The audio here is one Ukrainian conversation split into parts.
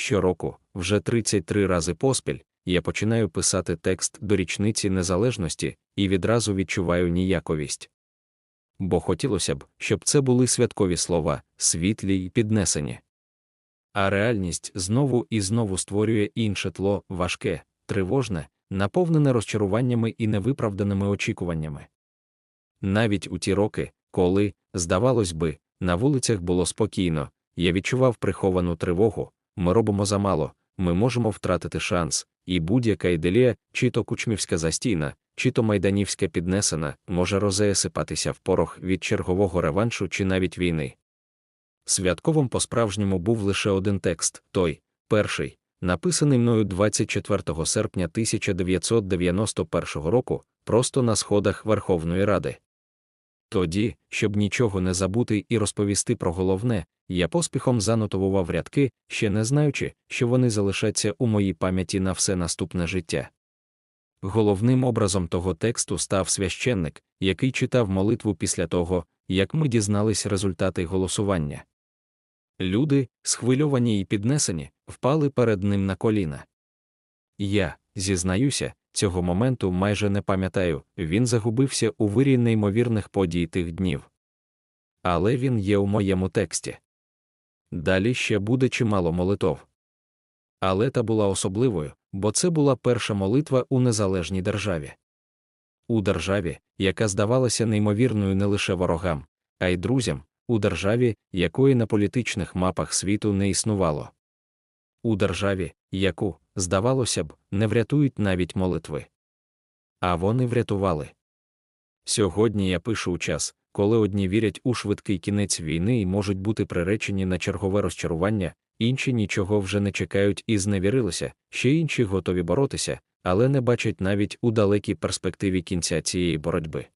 Щороку, вже 33 рази поспіль, я починаю писати текст до річниці незалежності і відразу відчуваю ніяковість. Бо хотілося б, щоб це були святкові слова, світлі й піднесені. А реальність знову і знову створює інше тло, важке, тривожне, наповнене розчаруваннями і невиправданими очікуваннями. Навіть у ті роки, коли, здавалось би, на вулицях було спокійно, я відчував приховану тривогу, ми робимо замало, ми можемо втратити шанс, і будь-яка іделія, чи то кучмівська застійна, чи то майданівська піднесена, може розеясипатися в порох від чергового реваншу чи навіть війни. Святковим по-справжньому був лише один текст той, перший, написаний мною 24 серпня 1991 року, просто на сходах Верховної Ради. Тоді, щоб нічого не забути і розповісти про головне, я поспіхом занотовував рядки, ще не знаючи, що вони залишаться у моїй пам'яті на все наступне життя. Головним образом того тексту став священник, який читав молитву після того, як ми дізнались результати голосування. Люди, схвильовані і піднесені, впали перед ним на коліна. Я, зізнаюся, цього моменту майже не пам'ятаю, він загубився у вирі неймовірних подій тих днів. Але він є у моєму тексті. Далі ще буде чимало молитов. Але та була особливою, бо це була перша молитва у незалежній державі. У державі, яка здавалася неймовірною не лише ворогам, а й друзям, у державі, якої на політичних мапах світу не існувало. У державі, яку, здавалося б, не врятують навіть молитви. А вони врятували. Сьогодні я пишу у час, коли одні вірять у швидкий кінець війни і можуть бути приречені на чергове розчарування, інші нічого вже не чекають і зневірилися, ще інші готові боротися, але не бачать навіть у далекій перспективі кінця цієї боротьби.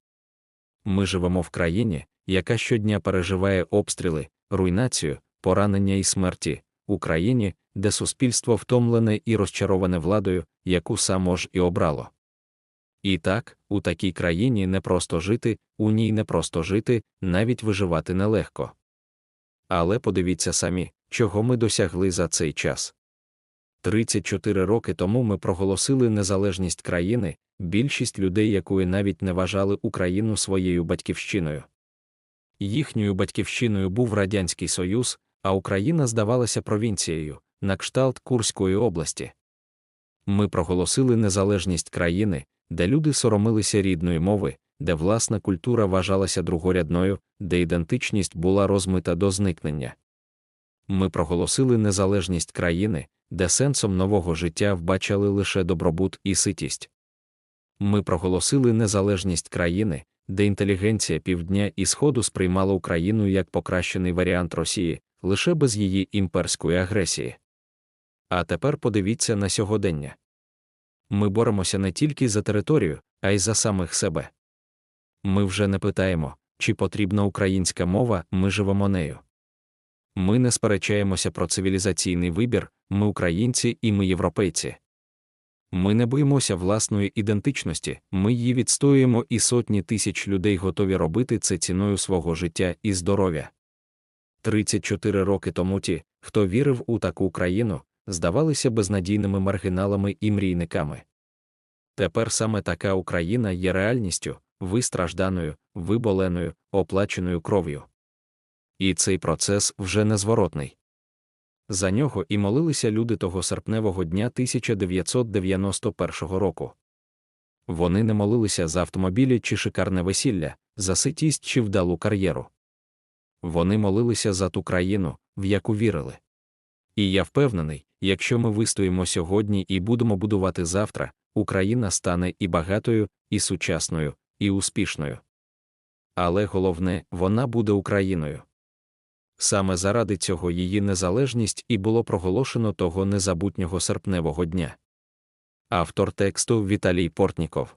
Ми живемо в країні, яка щодня переживає обстріли, руйнацію, поранення і смерті, Україні, де суспільство втомлене і розчароване владою, яку само ж і обрало. І так, у такій країні не просто жити, у ній не просто жити, навіть виживати нелегко. Але подивіться самі, чого ми досягли за цей час. 34 роки тому ми проголосили незалежність країни, більшість людей, якої навіть не вважали Україну своєю батьківщиною. Їхньою батьківщиною був Радянський Союз, а Україна здавалася провінцією, на кшталт Курської області. Ми проголосили незалежність країни, де люди соромилися рідної мови, де власна культура вважалася другорядною, де ідентичність була розмита до зникнення. Ми проголосили незалежність країни, де сенсом нового життя вбачали лише добробут і ситість. Ми проголосили незалежність країни, де інтелігенція півдня і сходу сприймала Україну як покращений варіант Росії, лише без її імперської агресії. А тепер подивіться на сьогодення. Ми боремося не тільки за територію, а й за самих себе. Ми вже не питаємо, чи потрібна українська мова, ми живемо нею. Ми не сперечаємося про цивілізаційний вибір, ми українці і ми європейці. Ми не боїмося власної ідентичності, ми її відстоюємо, і сотні тисяч людей готові робити це ціною свого життя і здоров'я. 34 роки тому ті, хто вірив у таку країну, здавалися безнадійними маргіналами і мрійниками. Тепер саме така Україна є реальністю, вистражданою, виболеною, оплаченою кров'ю. І цей процес вже незворотний. За нього і молилися люди того серпневого дня 1991 року. Вони не молилися за автомобілі чи шикарне весілля, за ситість чи вдалу кар'єру. Вони молилися за ту країну, в яку вірили. І я впевнений, якщо ми вистоїмо сьогодні і будемо будувати завтра, Україна стане і багатою, і сучасною, і успішною. Але головне, вона буде Україною. Саме заради цього її незалежність і було проголошено того незабутнього серпневого дня. Автор тексту Віталій Портніков